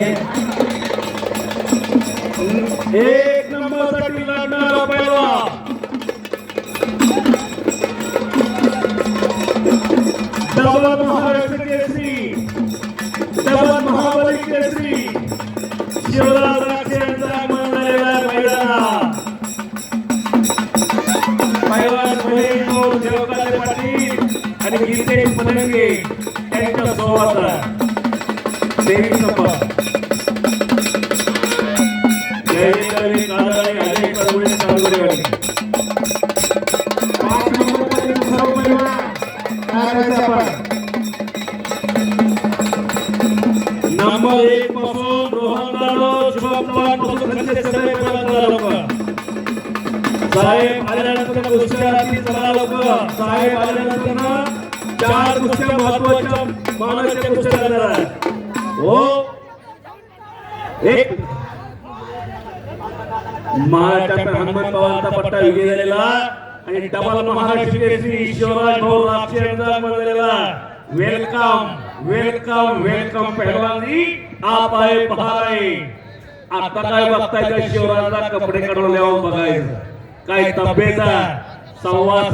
एक नंबरसाठी लढणारा पहिला डबल महाराष्ट्र केसरी. डबल महाबली केसरी. शिवराज राक्षे यांचा म्हणजे देवकाले पाटील आणि गीतेश पदंगे यांच्या सोबत तेवीस नंबर अजय परमुळे काळगुडेवाडी पाच नंबर सर्व परिवार काय करायचं आपण नंबर एक पासून रोहन जाधव शुभमपासून सगळे पदार्थ लोक साहेब आल्यानंतर कुस्त्या ती चला लोक साहेब आल्यानंतर चार कुस्त्या महत्त्वाच्या मानाच्या कुस्त्या करणार आहेत. हो? एक महाराष्ट्रात हनुमान पट्टा विजय झालेला आणि डबल महाराष्ट्र केसरी शिवराज भाऊ यांचा वेलकम वेलकम वेलकम पहिलवानी आप आहे पहाय आता काय बघताय का शिवराजला? कपडे काढून बघायचं. काय तब्येत आहे? संवाद